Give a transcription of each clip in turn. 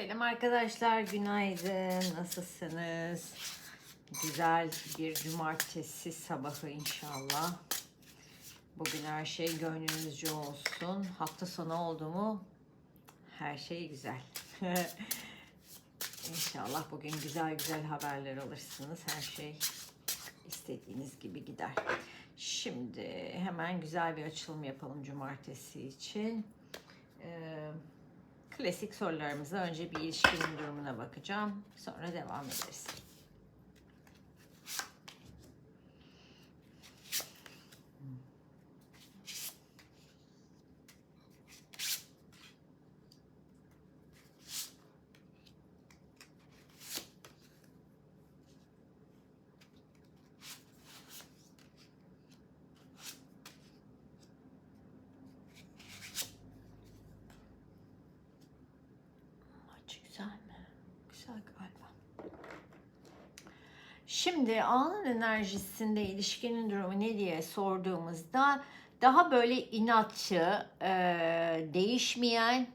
Selam arkadaşlar, günaydın. Nasılsınız? Güzel bir cumartesi sabahı inşallah. Bugün her şey gönlünüzce olsun. Hafta sonu oldu mu her şey güzel. inşallah bugün güzel güzel haberler alırsınız. Her şey istediğiniz gibi gider. Şimdi hemen güzel bir açılım yapalım cumartesi için. Ee, klasik sorularımıza önce bir ilişkinin durumuna bakacağım. Sonra devam ederiz. Maç güzel mi? Güzel galiba. Şimdi anın enerjisinde ilişkinin durumu ne diye sorduğumuzda daha böyle inatçı, e, değişmeyen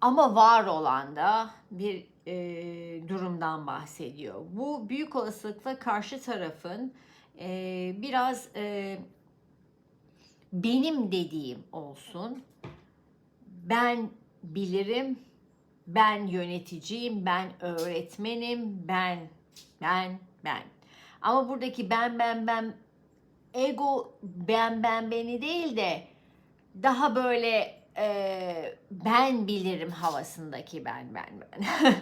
ama var olan da bir e, durumdan bahsediyor. Bu büyük olasılıkla karşı tarafın e, biraz e, benim dediğim olsun. Ben bilirim, ben yöneticiyim, ben öğretmenim, ben, ben, ben. Ama buradaki ben, ben, ben, ego ben, ben, beni değil de daha böyle e, ben bilirim havasındaki ben, ben, ben.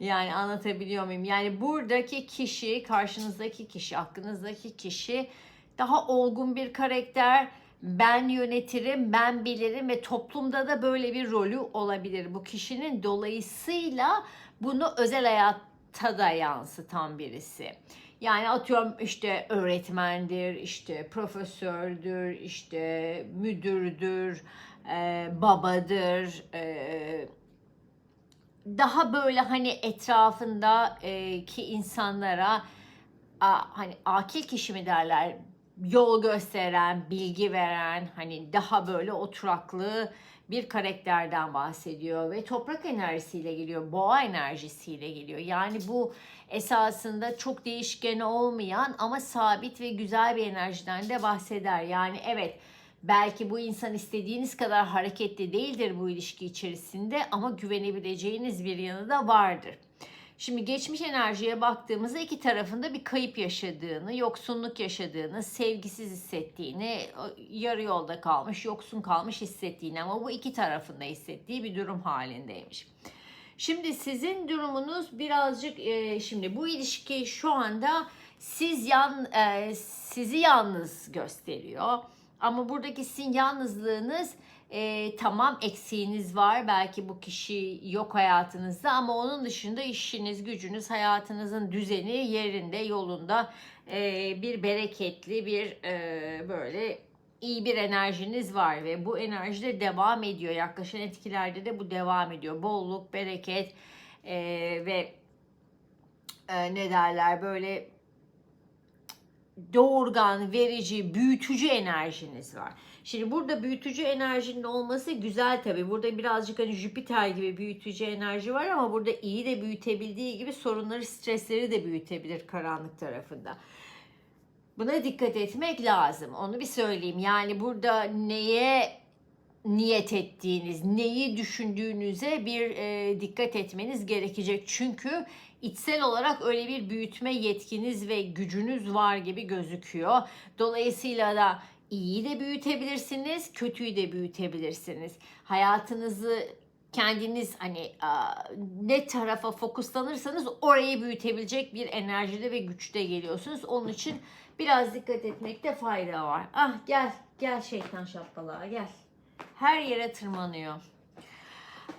yani anlatabiliyor muyum? Yani buradaki kişi, karşınızdaki kişi, aklınızdaki kişi daha olgun bir karakter, ben yönetirim, ben bilirim ve toplumda da böyle bir rolü olabilir bu kişinin. Dolayısıyla bunu özel hayatta da yansıtan birisi. Yani atıyorum işte öğretmendir, işte profesördür, işte müdürdür, e, babadır, e, daha böyle hani etrafında e, insanlara a, hani akil kişi mi derler yol gösteren, bilgi veren, hani daha böyle oturaklı bir karakterden bahsediyor ve toprak enerjisiyle geliyor, boğa enerjisiyle geliyor. Yani bu esasında çok değişken olmayan ama sabit ve güzel bir enerjiden de bahseder. Yani evet belki bu insan istediğiniz kadar hareketli değildir bu ilişki içerisinde ama güvenebileceğiniz bir yanı da vardır. Şimdi geçmiş enerjiye baktığımızda iki tarafında bir kayıp yaşadığını, yoksunluk yaşadığını, sevgisiz hissettiğini, yarı yolda kalmış, yoksun kalmış hissettiğini ama bu iki tarafında hissettiği bir durum halindeymiş. Şimdi sizin durumunuz birazcık e, şimdi bu ilişki şu anda siz yan e, sizi yalnız gösteriyor. Ama buradaki sizin yalnızlığınız e, tamam eksiğiniz var. Belki bu kişi yok hayatınızda ama onun dışında işiniz, gücünüz, hayatınızın düzeni yerinde, yolunda e, bir bereketli bir e, böyle iyi bir enerjiniz var ve bu enerji de devam ediyor. Yaklaşan etkilerde de bu devam ediyor. Bolluk, bereket e, ve e, ne derler böyle doğurgan, verici, büyütücü enerjiniz var. Şimdi burada büyütücü enerjinin olması güzel tabi. Burada birazcık hani Jüpiter gibi büyütücü enerji var ama burada iyi de büyütebildiği gibi sorunları, stresleri de büyütebilir karanlık tarafında. Buna dikkat etmek lazım. Onu bir söyleyeyim. Yani burada neye niyet ettiğiniz, neyi düşündüğünüze bir e, dikkat etmeniz gerekecek. Çünkü içsel olarak öyle bir büyütme yetkiniz ve gücünüz var gibi gözüküyor. Dolayısıyla da iyiyi de büyütebilirsiniz, kötüyü de büyütebilirsiniz. Hayatınızı kendiniz hani ne tarafa fokuslanırsanız orayı büyütebilecek bir enerjide ve güçte geliyorsunuz. Onun için biraz dikkat etmekte fayda var. Ah gel, gel şeytan şapkalığa gel. Her yere tırmanıyor.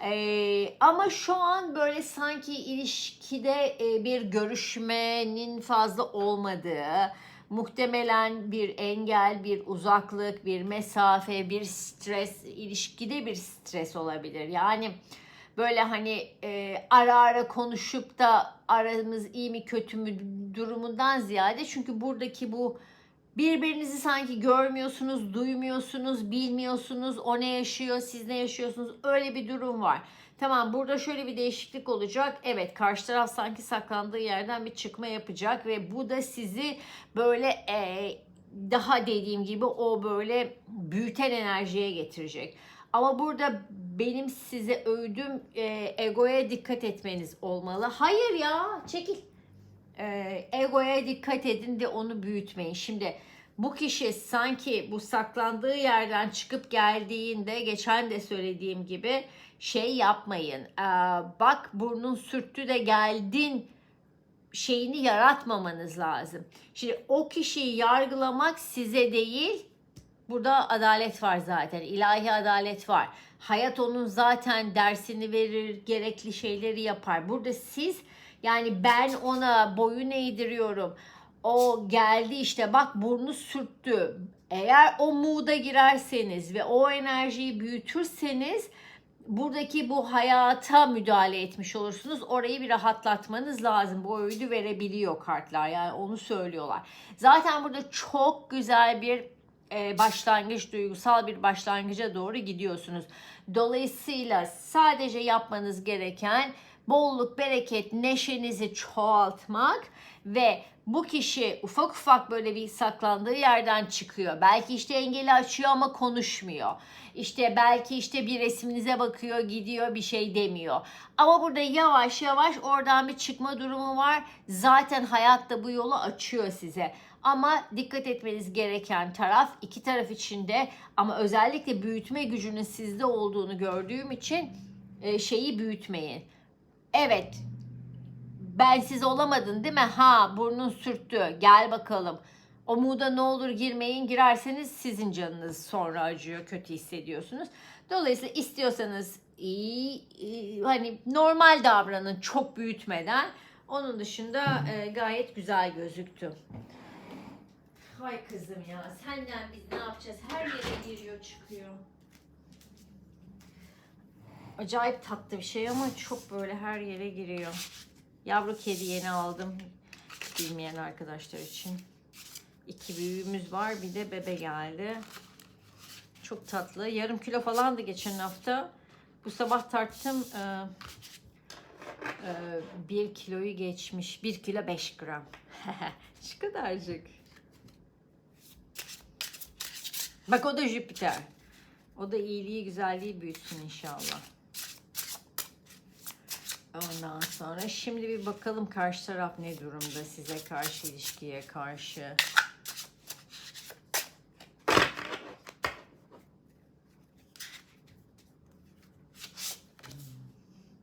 Ee, ama şu an böyle sanki ilişkide e, bir görüşmenin fazla olmadığı, muhtemelen bir engel, bir uzaklık, bir mesafe, bir stres, ilişkide bir stres olabilir. Yani böyle hani e, ara ara konuşup da aramız iyi mi kötü mü durumundan ziyade çünkü buradaki bu birbirinizi sanki görmüyorsunuz, duymuyorsunuz, bilmiyorsunuz, o ne yaşıyor, siz ne yaşıyorsunuz öyle bir durum var. Tamam burada şöyle bir değişiklik olacak. Evet karşı taraf sanki saklandığı yerden bir çıkma yapacak ve bu da sizi böyle e, daha dediğim gibi o böyle büyüten enerjiye getirecek. Ama burada benim size öğüdüm e, egoya dikkat etmeniz olmalı. Hayır ya çekil. E, egoya dikkat edin de onu büyütmeyin. Şimdi bu kişi sanki bu saklandığı yerden çıkıp geldiğinde geçen de söylediğim gibi şey yapmayın. Ee, bak burnun sürttü de geldin şeyini yaratmamanız lazım. Şimdi o kişiyi yargılamak size değil. Burada adalet var zaten. ilahi adalet var. Hayat onun zaten dersini verir, gerekli şeyleri yapar. Burada siz yani ben ona boyun eğdiriyorum o geldi işte bak burnu sürttü. Eğer o mood'a girerseniz ve o enerjiyi büyütürseniz buradaki bu hayata müdahale etmiş olursunuz. Orayı bir rahatlatmanız lazım. Bu öğüdü verebiliyor kartlar. Yani onu söylüyorlar. Zaten burada çok güzel bir e, başlangıç, duygusal bir başlangıca doğru gidiyorsunuz. Dolayısıyla sadece yapmanız gereken bolluk, bereket, neşenizi çoğaltmak ve bu kişi ufak ufak böyle bir saklandığı yerden çıkıyor. Belki işte engeli açıyor ama konuşmuyor. İşte belki işte bir resminize bakıyor, gidiyor, bir şey demiyor. Ama burada yavaş yavaş oradan bir çıkma durumu var. Zaten hayat da bu yolu açıyor size. Ama dikkat etmeniz gereken taraf iki taraf içinde ama özellikle büyütme gücünün sizde olduğunu gördüğüm için e, şeyi büyütmeyin. Evet bensiz olamadın değil mi? Ha burnun sürttü. Gel bakalım. O mood'a ne olur girmeyin. Girerseniz sizin canınız sonra acıyor. Kötü hissediyorsunuz. Dolayısıyla istiyorsanız iyi, iyi hani normal davranın çok büyütmeden. Onun dışında e, gayet güzel gözüktü. Hay kızım ya senden biz ne yapacağız? Her yere giriyor çıkıyor. Acayip tatlı bir şey ama çok böyle her yere giriyor. Yavru kedi yeni aldım. Bilmeyen arkadaşlar için. İki büyüğümüz var. Bir de bebe geldi. Çok tatlı. Yarım kilo falandı geçen hafta. Bu sabah tarttım. Ee, e, bir kiloyu geçmiş. Bir kilo beş gram. Şu kadarcık. Bak o da Jüpiter. O da iyiliği, güzelliği büyütsün inşallah. Ondan sonra şimdi bir bakalım karşı taraf ne durumda size karşı ilişkiye karşı.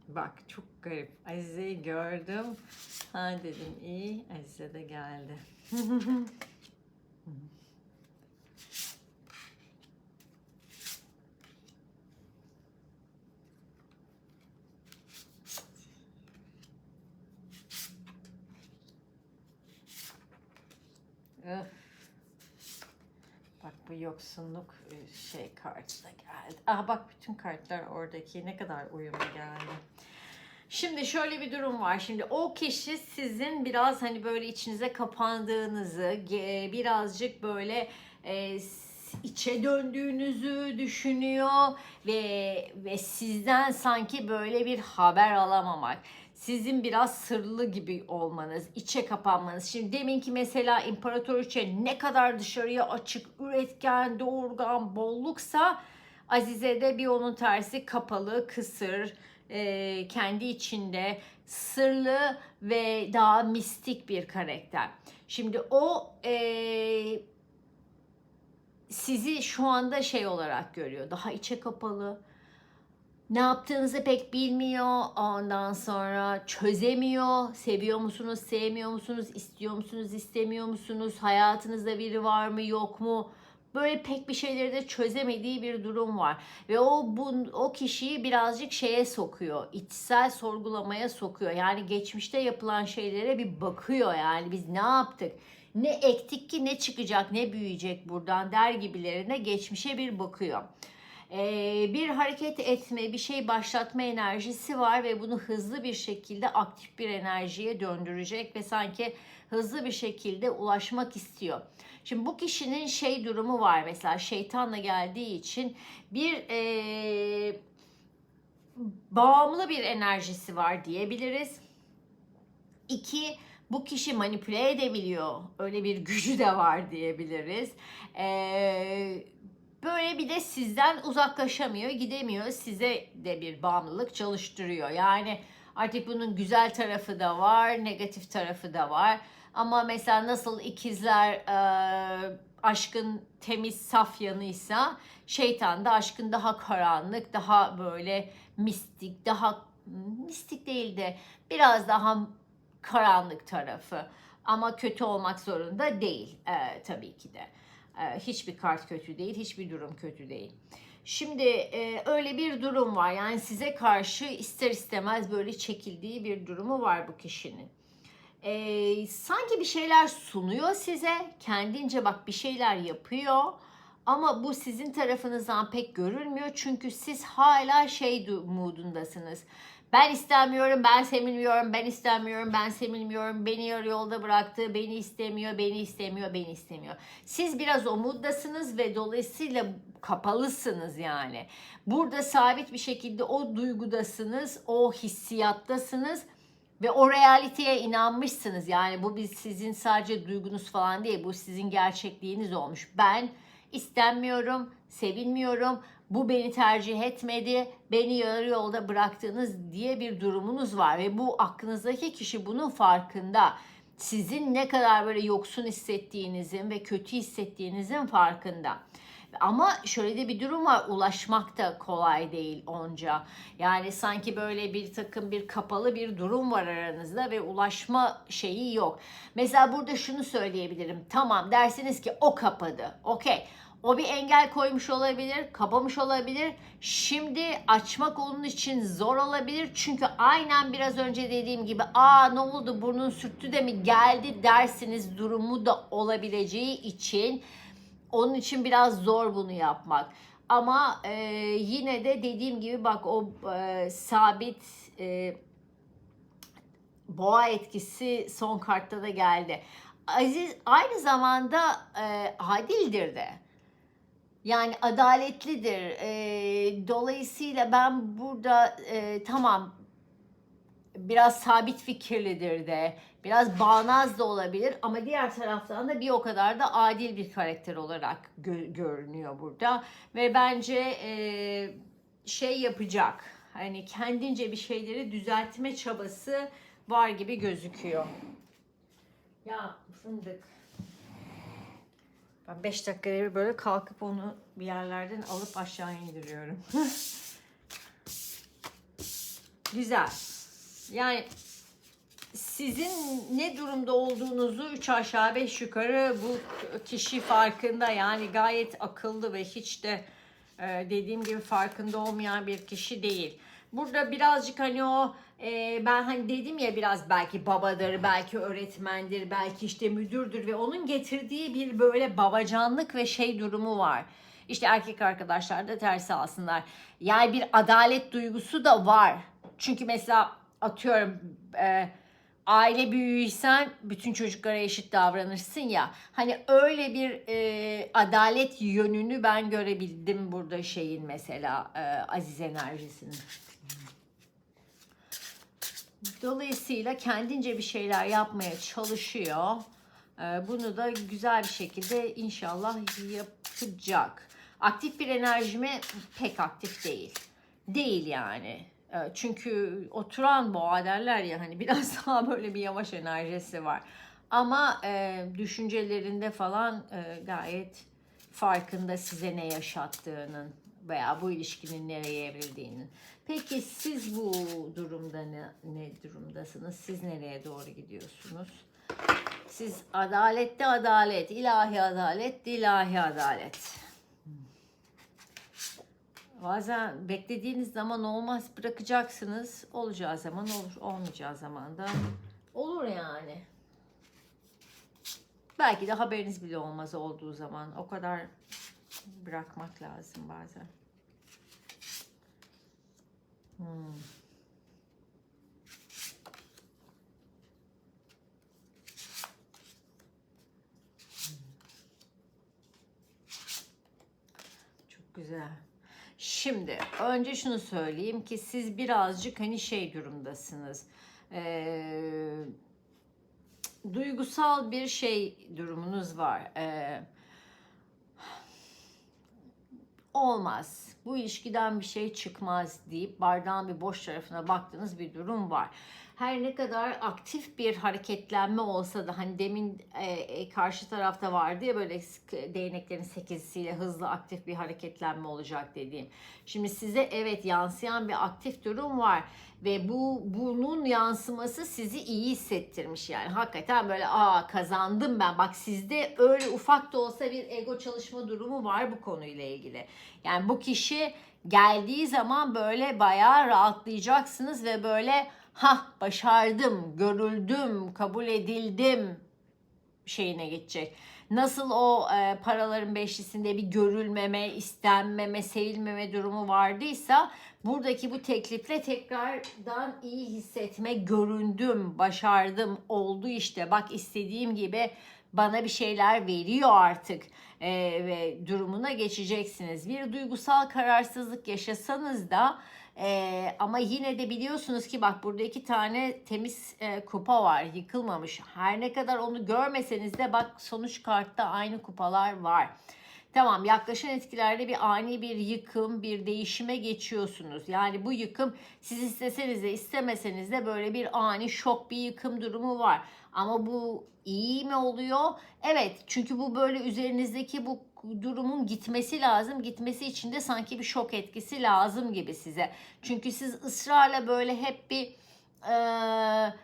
Bak çok garip. Azize'yi gördüm. Ha dedim iyi. Azize de geldi. Bu yoksunluk e, şey kartı da geldi. Aha bak bütün kartlar oradaki ne kadar uyumlu geldi. Şimdi şöyle bir durum var. Şimdi o kişi sizin biraz hani böyle içinize kapandığınızı, birazcık böyle e, içe döndüğünüzü düşünüyor ve ve sizden sanki böyle bir haber alamamak sizin biraz sırlı gibi olmanız, içe kapanmanız. Şimdi deminki mesela imparatoriçe ne kadar dışarıya açık, üretken, doğurgan, bolluksa Azize'de bir onun tersi kapalı, kısır, e, kendi içinde sırlı ve daha mistik bir karakter. Şimdi o e, sizi şu anda şey olarak görüyor. Daha içe kapalı, ne yaptığınızı pek bilmiyor. Ondan sonra çözemiyor. Seviyor musunuz, sevmiyor musunuz, istiyor musunuz, istemiyor musunuz? Hayatınızda biri var mı, yok mu? Böyle pek bir şeyleri de çözemediği bir durum var. Ve o bu, o kişiyi birazcık şeye sokuyor. içsel sorgulamaya sokuyor. Yani geçmişte yapılan şeylere bir bakıyor yani biz ne yaptık? Ne ektik ki ne çıkacak, ne büyüyecek buradan der gibilerine geçmişe bir bakıyor bir hareket etme, bir şey başlatma enerjisi var ve bunu hızlı bir şekilde aktif bir enerjiye döndürecek ve sanki hızlı bir şekilde ulaşmak istiyor. Şimdi bu kişinin şey durumu var mesela şeytanla geldiği için bir e, bağımlı bir enerjisi var diyebiliriz. İki, bu kişi manipüle edebiliyor. Öyle bir gücü de var diyebiliriz. Ee, böyle bir de sizden uzaklaşamıyor, gidemiyor. Size de bir bağımlılık çalıştırıyor. Yani artık bunun güzel tarafı da var, negatif tarafı da var. Ama mesela nasıl ikizler e, aşkın temiz, saf yanıysa şeytan da aşkın daha karanlık, daha böyle mistik, daha mistik değil de biraz daha karanlık tarafı. Ama kötü olmak zorunda değil e, tabii ki de. E, hiçbir kart kötü değil, hiçbir durum kötü değil. Şimdi e, öyle bir durum var. Yani size karşı ister istemez böyle çekildiği bir durumu var bu kişinin. E, sanki bir şeyler sunuyor size. Kendince bak bir şeyler yapıyor. Ama bu sizin tarafınızdan pek görülmüyor. Çünkü siz hala şey du- moodundasınız. Ben istemiyorum, ben sevilmiyorum, ben istemiyorum, ben sevilmiyorum, beni yarı yolda bıraktı, beni istemiyor, beni istemiyor, beni istemiyor. Siz biraz o moddasınız ve dolayısıyla kapalısınız yani. Burada sabit bir şekilde o duygudasınız, o hissiyattasınız ve o realiteye inanmışsınız. Yani bu biz sizin sadece duygunuz falan değil, bu sizin gerçekliğiniz olmuş. Ben istenmiyorum, sevilmiyorum, bu beni tercih etmedi, beni yarı yolda bıraktınız diye bir durumunuz var ve bu aklınızdaki kişi bunun farkında. Sizin ne kadar böyle yoksun hissettiğinizin ve kötü hissettiğinizin farkında. Ama şöyle de bir durum var. Ulaşmak da kolay değil onca. Yani sanki böyle bir takım bir kapalı bir durum var aranızda ve ulaşma şeyi yok. Mesela burada şunu söyleyebilirim. Tamam dersiniz ki o kapadı. Okey. O bir engel koymuş olabilir, kapamış olabilir. Şimdi açmak onun için zor olabilir. Çünkü aynen biraz önce dediğim gibi aa ne oldu burnun sürttü de mi geldi dersiniz durumu da olabileceği için onun için biraz zor bunu yapmak. Ama e, yine de dediğim gibi bak o e, sabit e, boğa etkisi son kartta da geldi. Aziz aynı zamanda e, adildir de. Yani adaletlidir. E, dolayısıyla ben burada e, tamam biraz sabit fikirlidir de, biraz bağnaz da olabilir ama diğer taraftan da bir o kadar da adil bir karakter olarak gö- görünüyor burada ve bence e, şey yapacak. Hani kendince bir şeyleri düzeltme çabası var gibi gözüküyor. Ya fındık. Ben 5 dakikada bir böyle kalkıp onu bir yerlerden alıp aşağı indiriyorum. Güzel. Yani sizin ne durumda olduğunuzu 3 aşağı 5 yukarı bu kişi farkında. Yani gayet akıllı ve hiç de e, dediğim gibi farkında olmayan bir kişi değil. Burada birazcık hani o e, ben hani dedim ya biraz belki babadır, belki öğretmendir, belki işte müdürdür ve onun getirdiği bir böyle babacanlık ve şey durumu var. İşte erkek arkadaşlar da tersi alsınlar. Yani bir adalet duygusu da var. Çünkü mesela atıyorum e, aile büyüğüysen bütün çocuklara eşit davranırsın ya. Hani öyle bir e, adalet yönünü ben görebildim burada şeyin mesela e, Aziz enerjisinin. Dolayısıyla kendince bir şeyler yapmaya çalışıyor. Ee, Bunu da güzel bir şekilde inşallah yapacak. Aktif bir enerji mi? Pek aktif değil. Değil yani. Ee, Çünkü oturan boğa derler ya hani biraz daha böyle bir yavaş enerjisi var. Ama e, düşüncelerinde falan e, gayet farkında size ne yaşattığının veya bu ilişkinin nereye evrildiğinin. Peki siz bu durumda ne, ne durumdasınız? Siz nereye doğru gidiyorsunuz? Siz adalette adalet, ilahi adalet, ilahi adalet. Bazen beklediğiniz zaman olmaz bırakacaksınız. Olacağı zaman olur, olmayacağı zaman da olur yani. Belki de haberiniz bile olmaz olduğu zaman. O kadar bırakmak lazım bazen. Hmm. Çok güzel. Şimdi önce şunu söyleyeyim ki siz birazcık hani şey durumdasınız. Ee, duygusal bir şey durumunuz var. Ee, olmaz. Bu ilişkiden bir şey çıkmaz deyip bardağın bir boş tarafına baktığınız bir durum var. Her ne kadar aktif bir hareketlenme olsa da hani demin e, e, karşı tarafta vardı ya böyle s- değneklerin sekizisiyle hızlı aktif bir hareketlenme olacak dediğim. Şimdi size evet yansıyan bir aktif durum var ve bu bunun yansıması sizi iyi hissettirmiş yani hakikaten böyle aa kazandım ben bak sizde öyle ufak da olsa bir ego çalışma durumu var bu konuyla ilgili. Yani bu kişi geldiği zaman böyle bayağı rahatlayacaksınız ve böyle ha başardım, görüldüm, kabul edildim şeyine geçecek. Nasıl o e, paraların beşlisinde bir görülmeme, istenmeme, sevilmeme durumu vardıysa buradaki bu teklifle tekrardan iyi hissetme, göründüm, başardım, oldu işte. Bak istediğim gibi bana bir şeyler veriyor artık e, ve durumuna geçeceksiniz. Bir duygusal kararsızlık yaşasanız da e, ama yine de biliyorsunuz ki bak burada iki tane temiz e, kupa var yıkılmamış. Her ne kadar onu görmeseniz de bak sonuç kartta aynı kupalar var. Tamam yaklaşan etkilerde bir ani bir yıkım, bir değişime geçiyorsunuz. Yani bu yıkım siz isteseniz de istemeseniz de böyle bir ani şok bir yıkım durumu var. Ama bu iyi mi oluyor? Evet çünkü bu böyle üzerinizdeki bu durumun gitmesi lazım. Gitmesi için de sanki bir şok etkisi lazım gibi size. Çünkü siz ısrarla böyle hep bir eee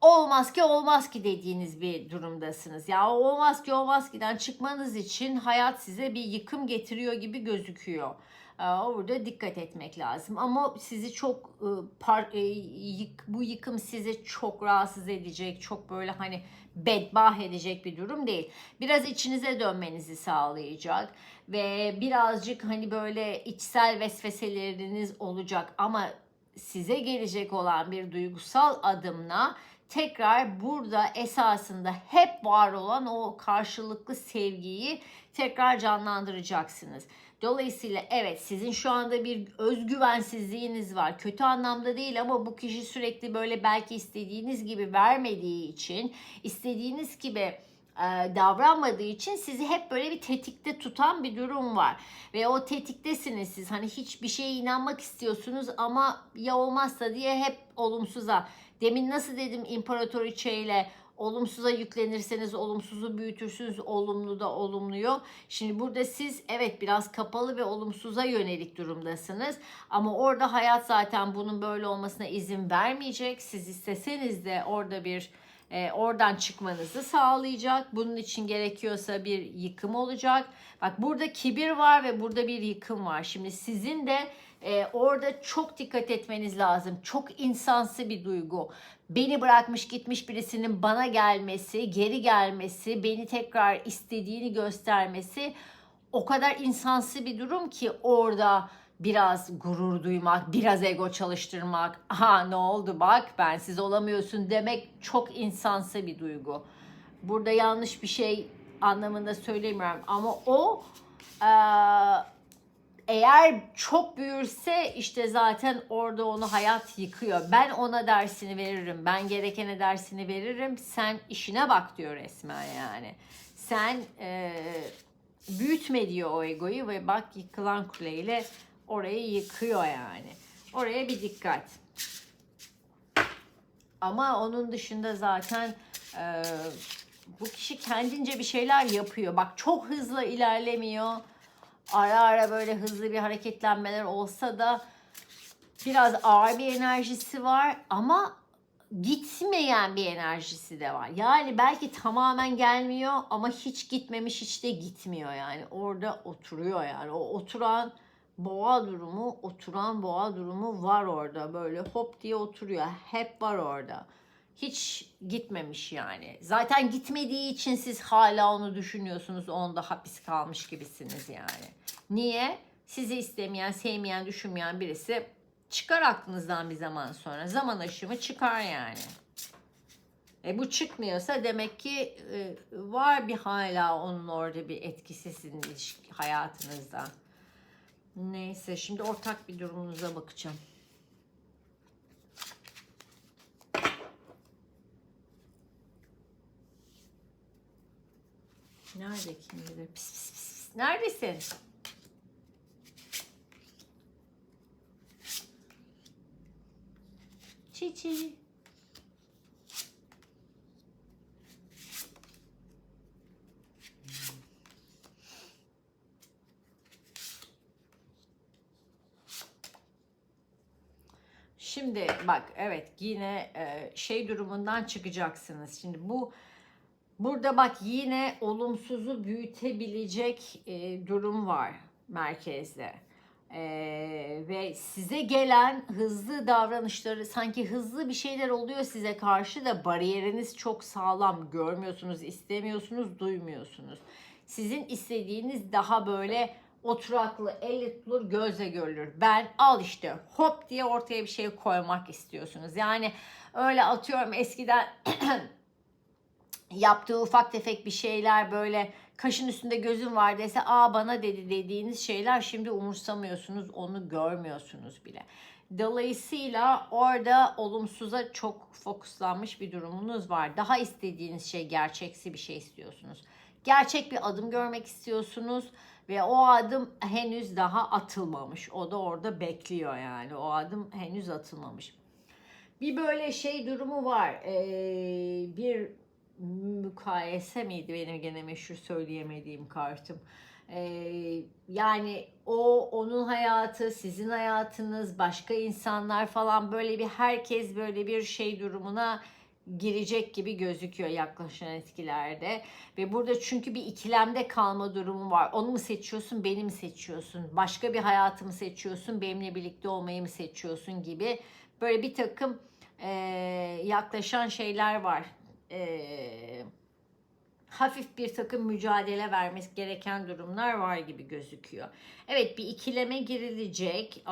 olmaz ki olmaz ki dediğiniz bir durumdasınız. Ya olmaz ki olmaz ki'den çıkmanız için hayat size bir yıkım getiriyor gibi gözüküyor. Ee, Orada dikkat etmek lazım. Ama sizi çok e, e, bu yıkım sizi çok rahatsız edecek, çok böyle hani bedbah edecek bir durum değil. Biraz içinize dönmenizi sağlayacak ve birazcık hani böyle içsel vesveseleriniz olacak ama size gelecek olan bir duygusal adımla tekrar burada esasında hep var olan o karşılıklı sevgiyi tekrar canlandıracaksınız. Dolayısıyla evet sizin şu anda bir özgüvensizliğiniz var. Kötü anlamda değil ama bu kişi sürekli böyle belki istediğiniz gibi vermediği için, istediğiniz gibi e, davranmadığı için sizi hep böyle bir tetikte tutan bir durum var. Ve o tetiktesiniz siz. Hani hiçbir şeye inanmak istiyorsunuz ama ya olmazsa diye hep olumsuza. Demin nasıl dedim imparatoriçeyle olumsuza yüklenirseniz olumsuzu büyütürsünüz olumlu da olumluyor. Şimdi burada siz evet biraz kapalı ve olumsuza yönelik durumdasınız. Ama orada hayat zaten bunun böyle olmasına izin vermeyecek. Siz isteseniz de orada bir e, oradan çıkmanızı sağlayacak. Bunun için gerekiyorsa bir yıkım olacak. Bak burada kibir var ve burada bir yıkım var. Şimdi sizin de e, orada çok dikkat etmeniz lazım. Çok insansı bir duygu. Beni bırakmış gitmiş birisinin bana gelmesi, geri gelmesi, beni tekrar istediğini göstermesi o kadar insansı bir durum ki orada biraz gurur duymak, biraz ego çalıştırmak, aha ne oldu bak ben siz olamıyorsun demek çok insansı bir duygu. Burada yanlış bir şey anlamında söylemiyorum ama o eee, eğer çok büyürse işte zaten orada onu hayat yıkıyor. Ben ona dersini veririm. Ben gerekene dersini veririm. Sen işine bak diyor resmen yani. Sen e, büyütme diyor o egoyu ve bak yıkılan kuleyle orayı yıkıyor yani. Oraya bir dikkat. Ama onun dışında zaten e, bu kişi kendince bir şeyler yapıyor. Bak çok hızlı ilerlemiyor. Ara ara böyle hızlı bir hareketlenmeler olsa da biraz ağır bir enerjisi var ama gitmeyen bir enerjisi de var. Yani belki tamamen gelmiyor ama hiç gitmemiş hiç de gitmiyor yani. Orada oturuyor yani. O oturan boğa durumu, oturan boğa durumu var orada. Böyle hop diye oturuyor. Hep var orada. Hiç gitmemiş yani. Zaten gitmediği için siz hala onu düşünüyorsunuz. Onda hapis kalmış gibisiniz yani. Niye? Sizi istemeyen, sevmeyen, düşünmeyen birisi çıkar aklınızdan bir zaman sonra. Zaman aşımı çıkar yani. E bu çıkmıyorsa demek ki e, var bir hala onun orada bir etkisi sizin hayatınızda. Neyse şimdi ortak bir durumunuza bakacağım. Nerede kim bilir? Pis pis pis. pis. Neredesin? Çiçi. Şimdi bak evet yine e, şey durumundan çıkacaksınız. Şimdi bu burada bak yine olumsuzu büyütebilecek e, durum var merkezde. E, ve size gelen hızlı davranışları sanki hızlı bir şeyler oluyor size karşı da bariyeriniz çok sağlam görmüyorsunuz, istemiyorsunuz, duymuyorsunuz. Sizin istediğiniz daha böyle oturaklı, elle tutulur, gözle görülür. Ben al işte hop diye ortaya bir şey koymak istiyorsunuz. Yani öyle atıyorum eskiden yaptığı ufak tefek bir şeyler böyle kaşın üstünde gözün var dese aa bana dedi dediğiniz şeyler şimdi umursamıyorsunuz onu görmüyorsunuz bile. Dolayısıyla orada olumsuza çok fokuslanmış bir durumunuz var. Daha istediğiniz şey gerçeksi bir şey istiyorsunuz. Gerçek bir adım görmek istiyorsunuz ve o adım henüz daha atılmamış. O da orada bekliyor yani. O adım henüz atılmamış. Bir böyle şey durumu var. Ee, bir mukayese miydi benim gene meşhur söyleyemediğim kartım. Ee, yani o onun hayatı, sizin hayatınız, başka insanlar falan böyle bir herkes böyle bir şey durumuna girecek gibi gözüküyor yaklaşan etkilerde. Ve burada çünkü bir ikilemde kalma durumu var. Onu mu seçiyorsun, beni mi seçiyorsun? Başka bir hayatımı seçiyorsun, benimle birlikte olmayı mı seçiyorsun gibi böyle bir takım e, yaklaşan şeyler var. E, hafif bir takım mücadele vermesi gereken durumlar var gibi gözüküyor. Evet bir ikileme girilecek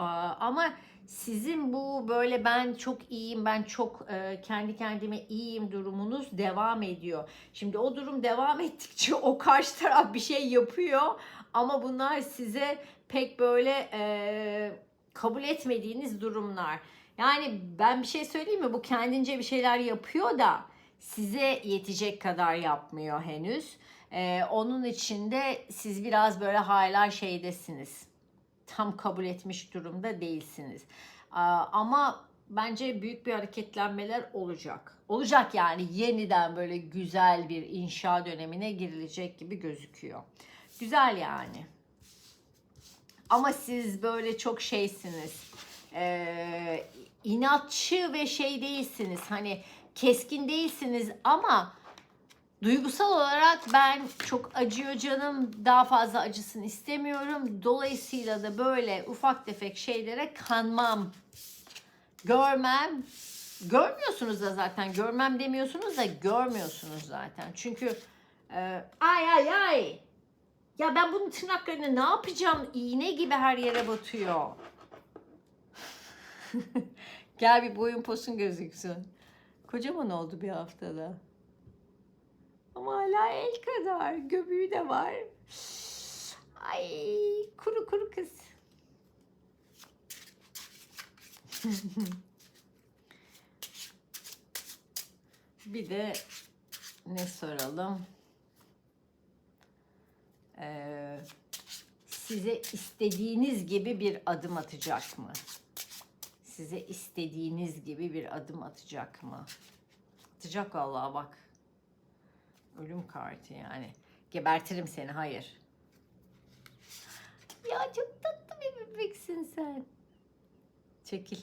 ama sizin bu böyle ben çok iyiyim, ben çok e, kendi kendime iyiyim durumunuz devam ediyor. Şimdi o durum devam ettikçe o karşı taraf bir şey yapıyor ama bunlar size pek böyle e, kabul etmediğiniz durumlar. Yani ben bir şey söyleyeyim mi? Bu kendince bir şeyler yapıyor da size yetecek kadar yapmıyor henüz. Ee, onun için de siz biraz böyle hala şeydesiniz. Tam kabul etmiş durumda değilsiniz. Ama bence büyük bir hareketlenmeler olacak. Olacak yani yeniden böyle güzel bir inşa dönemine girilecek gibi gözüküyor. Güzel yani. Ama siz böyle çok şeysiniz. Ee, inatçı ve şey değilsiniz. Hani keskin değilsiniz ama duygusal olarak ben çok acıyor canım daha fazla acısını istemiyorum. Dolayısıyla da böyle ufak tefek şeylere kanmam. Görmem. Görmüyorsunuz da zaten. Görmem demiyorsunuz da görmüyorsunuz zaten. Çünkü e, ay ay ay. Ya ben bunun tırnaklarını ne yapacağım? İğne gibi her yere batıyor. Gel bir boyun posun gözüksün. Kocaman oldu bir haftada. Ama hala el kadar. Göbüğü de var. Ay kuru kuru kız. bir de ne soralım? Ee, size istediğiniz gibi bir adım atacak mı? size istediğiniz gibi bir adım atacak mı? Atacak vallahi bak. Ölüm kartı yani. Gebertirim seni hayır. Ya çok tatlı bir bebeksin sen. Çekil.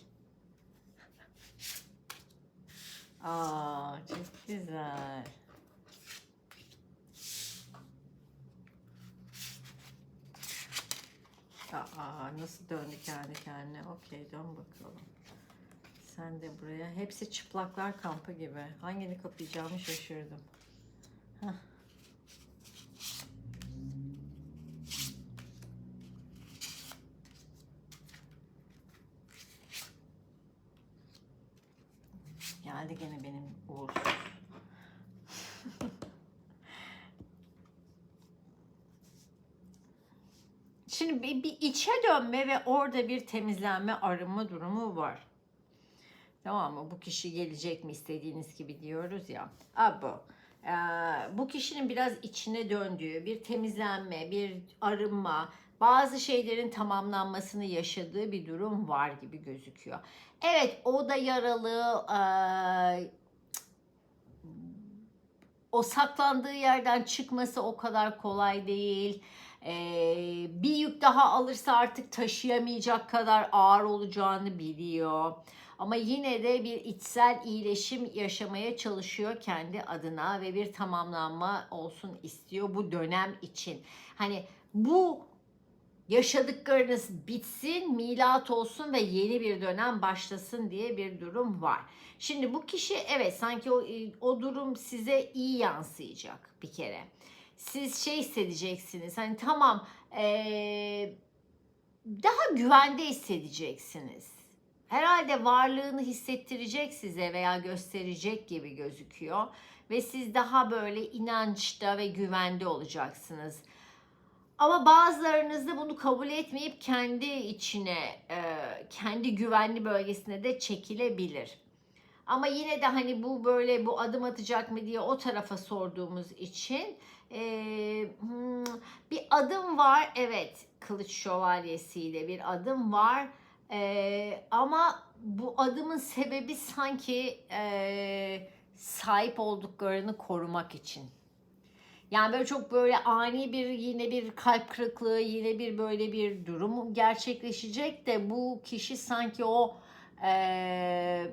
Aa çok güzel. Aa, nasıl döndü kendi kendine? Okey dön bakalım. Sen de buraya. Hepsi çıplaklar kampı gibi. Hangini kapayacağımı şaşırdım. Geldi gene benim uğursuz. Şimdi bir, bir içe dönme ve orada bir temizlenme, arınma durumu var. Tamam mı? Bu kişi gelecek mi istediğiniz gibi diyoruz ya. Ha Ee, bu kişinin biraz içine döndüğü, bir temizlenme, bir arınma, bazı şeylerin tamamlanmasını yaşadığı bir durum var gibi gözüküyor. Evet, o da yaralı. ee, o saklandığı yerden çıkması o kadar kolay değil. Ee, bir yük daha alırsa artık taşıyamayacak kadar ağır olacağını biliyor. Ama yine de bir içsel iyileşim yaşamaya çalışıyor kendi adına ve bir tamamlanma olsun istiyor bu dönem için. Hani bu yaşadıklarınız bitsin, milat olsun ve yeni bir dönem başlasın diye bir durum var. Şimdi bu kişi evet sanki o, o durum size iyi yansıyacak bir kere. Siz şey hissedeceksiniz hani tamam ee, daha güvende hissedeceksiniz. Herhalde varlığını hissettirecek size veya gösterecek gibi gözüküyor. Ve siz daha böyle inançta ve güvende olacaksınız. Ama bazılarınız da bunu kabul etmeyip kendi içine, e, kendi güvenli bölgesine de çekilebilir. Ama yine de hani bu böyle bu adım atacak mı diye o tarafa sorduğumuz için e, hmm, bir adım var. Evet, kılıç şövalyesiyle bir adım var. E, ama bu adımın sebebi sanki e, sahip olduklarını korumak için. Yani böyle çok böyle ani bir yine bir kalp kırıklığı, yine bir böyle bir durum gerçekleşecek de bu kişi sanki o e,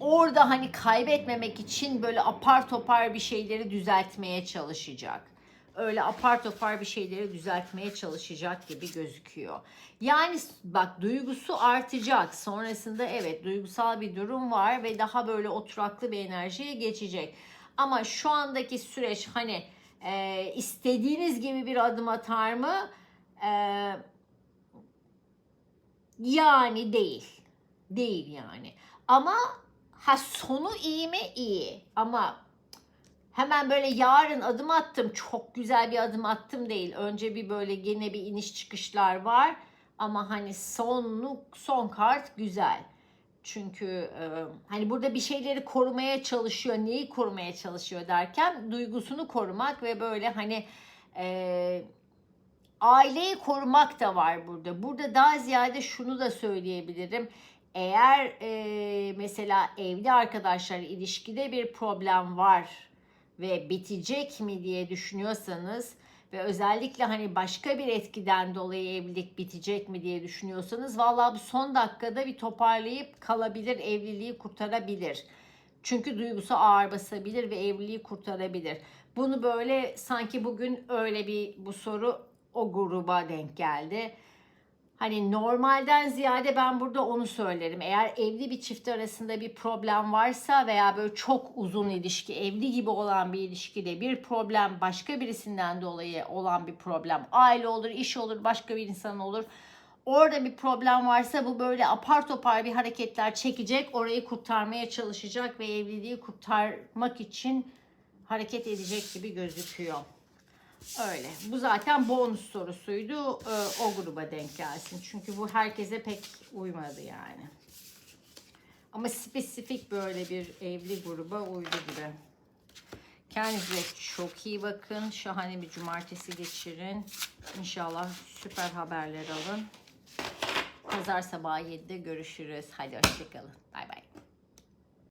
orada hani kaybetmemek için böyle apar topar bir şeyleri düzeltmeye çalışacak. Öyle apar topar bir şeyleri düzeltmeye çalışacak gibi gözüküyor. Yani bak duygusu artacak. Sonrasında evet duygusal bir durum var ve daha böyle oturaklı bir enerjiye geçecek. Ama şu andaki süreç hani e, istediğiniz gibi bir adım atar mı? E, yani değil. Değil yani. Ama ha sonu iyi mi? İyi. Ama hemen böyle yarın adım attım. Çok güzel bir adım attım değil. Önce bir böyle gene bir iniş çıkışlar var. Ama hani sonluk son kart güzel. Çünkü e, hani burada bir şeyleri korumaya çalışıyor. Neyi korumaya çalışıyor derken duygusunu korumak ve böyle hani e, aileyi korumak da var burada. Burada daha ziyade şunu da söyleyebilirim. Eğer e, mesela evli arkadaşlar ilişkide bir problem var ve bitecek mi diye düşünüyorsanız ve özellikle hani başka bir etkiden dolayı evlilik bitecek mi diye düşünüyorsanız vallahi bu son dakikada bir toparlayıp kalabilir, evliliği kurtarabilir. Çünkü duygusu ağır basabilir ve evliliği kurtarabilir. Bunu böyle sanki bugün öyle bir bu soru o gruba denk geldi. Hani normalden ziyade ben burada onu söylerim. Eğer evli bir çift arasında bir problem varsa veya böyle çok uzun ilişki, evli gibi olan bir ilişkide bir problem başka birisinden dolayı olan bir problem, aile olur, iş olur, başka bir insan olur. Orada bir problem varsa bu böyle apar topar bir hareketler çekecek, orayı kurtarmaya çalışacak ve evliliği kurtarmak için hareket edecek gibi gözüküyor. Öyle. Bu zaten bonus sorusuydu. Ee, o gruba denk gelsin. Çünkü bu herkese pek uymadı yani. Ama spesifik böyle bir evli gruba uydu gibi. Kendinize çok iyi bakın. Şahane bir cumartesi geçirin. İnşallah süper haberler alın. Pazar sabahı 7'de görüşürüz. Hadi hoşçakalın. Bay bay.